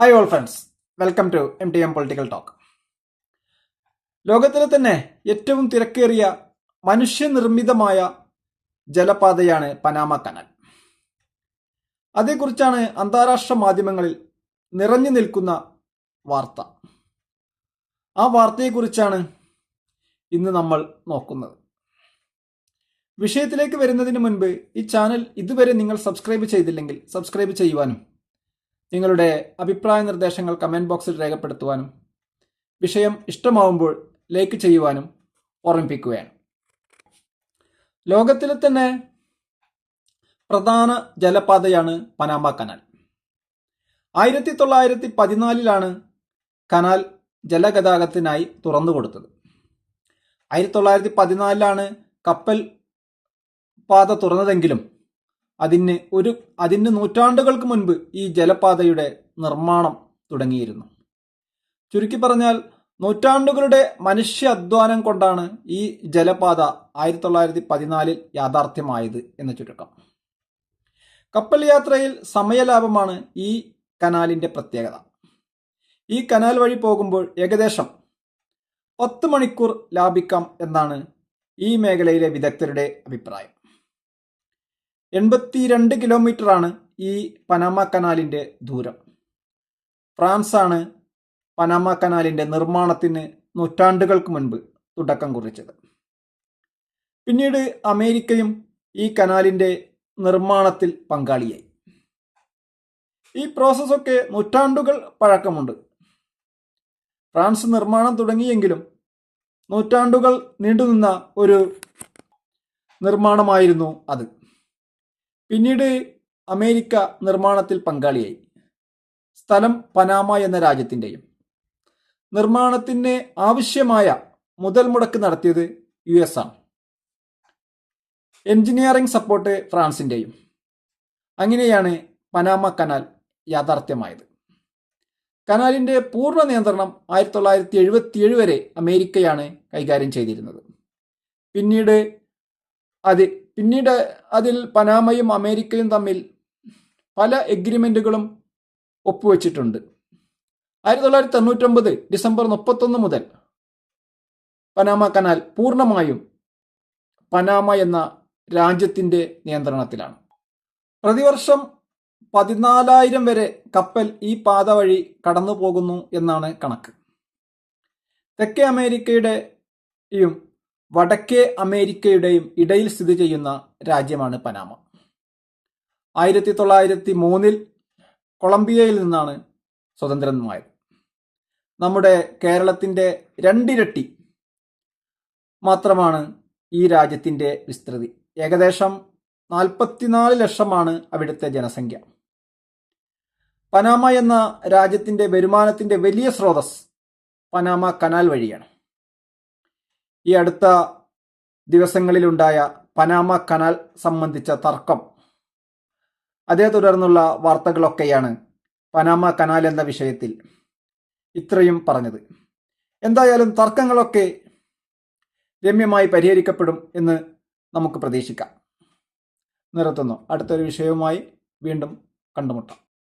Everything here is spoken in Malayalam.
Hi all friends welcome to M T M political talk ലോകത്തിലെ തന്നെ ഏറ്റവും തിരക്കേറിയ മനുഷ്യനിർമ്മിതമായ ജലപാതയാണ് പനാമ കനാൽ. അതേക്കുറിച്ചാണ് അന്താരാഷ്ട്ര മാധ്യമങ്ങളിൽ നിറഞ്ഞു നിൽക്കുന്ന വാർത്ത. ആ വാർത്തയെക്കുറിച്ചാണ് ഇന്ന് നമ്മൾ നോക്കുന്നത്. വിഷയത്തിലേക്ക് വരുന്നതിന് മുൻപ് ഈ ചാനൽ ഇതുവരെ നിങ്ങൾ സബ്സ്ക്രൈബ് ചെയ്തില്ലെങ്കിൽ സബ്സ്ക്രൈബ് ചെയ്യുവാനും നിങ്ങളുടെ അഭിപ്രായ നിർദ്ദേശങ്ങൾ കമന്റ് ബോക്സിൽ രേഖപ്പെടുത്തുവാനും വിഷയം ഇഷ്ടമാവുമ്പോൾ ലൈക്ക് ചെയ്യുവാനും ഓർമ്മിപ്പിക്കുകയാണ്. ലോകത്തിലെ തന്നെ പ്രധാന ജലപാതയാണ് പനാമ കനാൽ. ആയിരത്തി തൊള്ളായിരത്തി പതിനാലിലാണ് കനാൽ ജലഗതാഗതത്തിനായി തുറന്നു കൊടുത്തത്. ആയിരത്തി തൊള്ളായിരത്തി പതിനാലിലാണ് കപ്പൽ പാത തുറന്നതെങ്കിലും അതിന് ഒരു അതിന് നൂറ്റാണ്ടുകൾക്ക് മുൻപ് ഈ ജലപാതയുടെ നിർമ്മാണം തുടങ്ങിയിരുന്നു. ചുരുക്കി പറഞ്ഞാൽ നൂറ്റാണ്ടുകളുടെ മനുഷ്യ അധ്വാനം കൊണ്ടാണ് ഈ ജലപാത ആയിരത്തി തൊള്ളായിരത്തി പതിനാലിൽ യാഥാർത്ഥ്യമായത് എന്ന് ചുരുക്കം. കപ്പൽ യാത്രയിൽ സമയലാഭമാണ് ഈ കനാലിന്റെ പ്രത്യേകത. ഈ കനാൽ വഴി പോകുമ്പോൾ ഏകദേശം പത്ത് മണിക്കൂർ ലാഭിക്കാം എന്നാണ് ഈ മേഖലയിലെ വിദഗ്ധരുടെ അഭിപ്രായം. എൺപത്തിരണ്ട് കിലോമീറ്ററാണ് ഈ പനാമ കനാലിന്റെ ദൂരം. ഫ്രാൻസാണ് പനാമ കനാലിന്റെ നിർമ്മാണത്തിന് നൂറ്റാണ്ടുകൾക്ക് മുൻപ് തുടക്കം കുറിച്ചത്. പിന്നീട് അമേരിക്കയും ഈ കനാലിന്റെ നിർമ്മാണത്തിൽ പങ്കാളിയായി. ഈ പ്രോസസ്സൊക്കെ നൂറ്റാണ്ടുകൾ പഴക്കമുണ്ട്. ഫ്രാൻസ് നിർമ്മാണം തുടങ്ങിയെങ്കിലും നൂറ്റാണ്ടുകൾ നീണ്ടുനിന്ന ഒരു നിർമ്മാണമായിരുന്നു അത്. പിന്നീട് അമേരിക്ക നിർമ്മാണത്തിൽ പങ്കാളിയായി. സ്ഥലം പനാമ എന്ന രാജ്യത്തിന്റെയും നിർമ്മാണത്തിന് ആവശ്യമായ മുതൽ മുടക്ക് നടത്തിയത് യു എസ് ആണ്. എഞ്ചിനീയറിംഗ് സപ്പോർട്ട് ഫ്രാൻസിന്റെയും അങ്ങനെയാണ് പനാമ കനാൽ യാഥാർത്ഥ്യമായത്. കനാലിന്റെ പൂർണ നിയന്ത്രണം ആയിരത്തി തൊള്ളായിരത്തി എഴുപത്തിയേഴ് വരെ അമേരിക്കയാണ് കൈകാര്യം ചെയ്തിരുന്നത്. പിന്നീട് അത് പിന്നീട് അതിൽ പനാമയും അമേരിക്കയും തമ്മിൽ പല എഗ്രിമെന്റുകളും ഒപ്പുവെച്ചിട്ടുണ്ട്. ആയിരത്തി തൊള്ളായിരത്തി തൊണ്ണൂറ്റൊമ്പത് ഡിസംബർ മുപ്പത്തൊന്ന് മുതൽ പനാമ കനാൽ പൂർണമായും പനാമ എന്ന രാജ്യത്തിന്റെ നിയന്ത്രണത്തിലാണ്. പ്രതിവർഷം പതിനാലായിരം വരെ കപ്പൽ ഈ പാത വഴി കടന്നു പോകുന്നു എന്നാണ് കണക്ക്. തെക്കേ അമേരിക്കയുടെയും വടക്കേ അമേരിക്കയുടെയും ഇടയിൽ സ്ഥിതി ചെയ്യുന്ന രാജ്യമാണ് പനാമ. ആയിരത്തി തൊള്ളായിരത്തി മൂന്നിൽ കൊളംബിയയിൽ നിന്നാണ് സ്വതന്ത്രമായത് നമ്മുടെ കേരളത്തിന്റെ രണ്ടിരട്ടി മാത്രമാണ് ഈ രാജ്യത്തിന്റെ വിസ്തൃതി. ഏകദേശം നാൽപ്പത്തിനാല് ലക്ഷമാണ് അവിടുത്തെ ജനസംഖ്യ. പനാമ എന്ന രാജ്യത്തിന്റെ വരുമാനത്തിന്റെ വലിയ സ്രോതസ് പനാമ കനാൽ വഴിയാണ്. ഈ അടുത്ത ദിവസങ്ങളിലുണ്ടായ പനാമ കനാൽ സംബന്ധിച്ച തർക്കം. അതേ തുടർന്നുള്ള വാർത്തകളൊക്കെയാണ് പനാമ കനാൽ എന്ന വിഷയത്തിൽ ഇത്രയും പറഞ്ഞത്. എന്തായാലും തർക്കങ്ങളൊക്കെ രമ്യമായി പരിഹരിക്കപ്പെടും എന്ന് നമുക്ക് പ്രതീക്ഷിക്കാം. നിർത്തുന്നു അടുത്തൊരു വിഷയവുമായി വീണ്ടും കണ്ടുമുട്ടാം.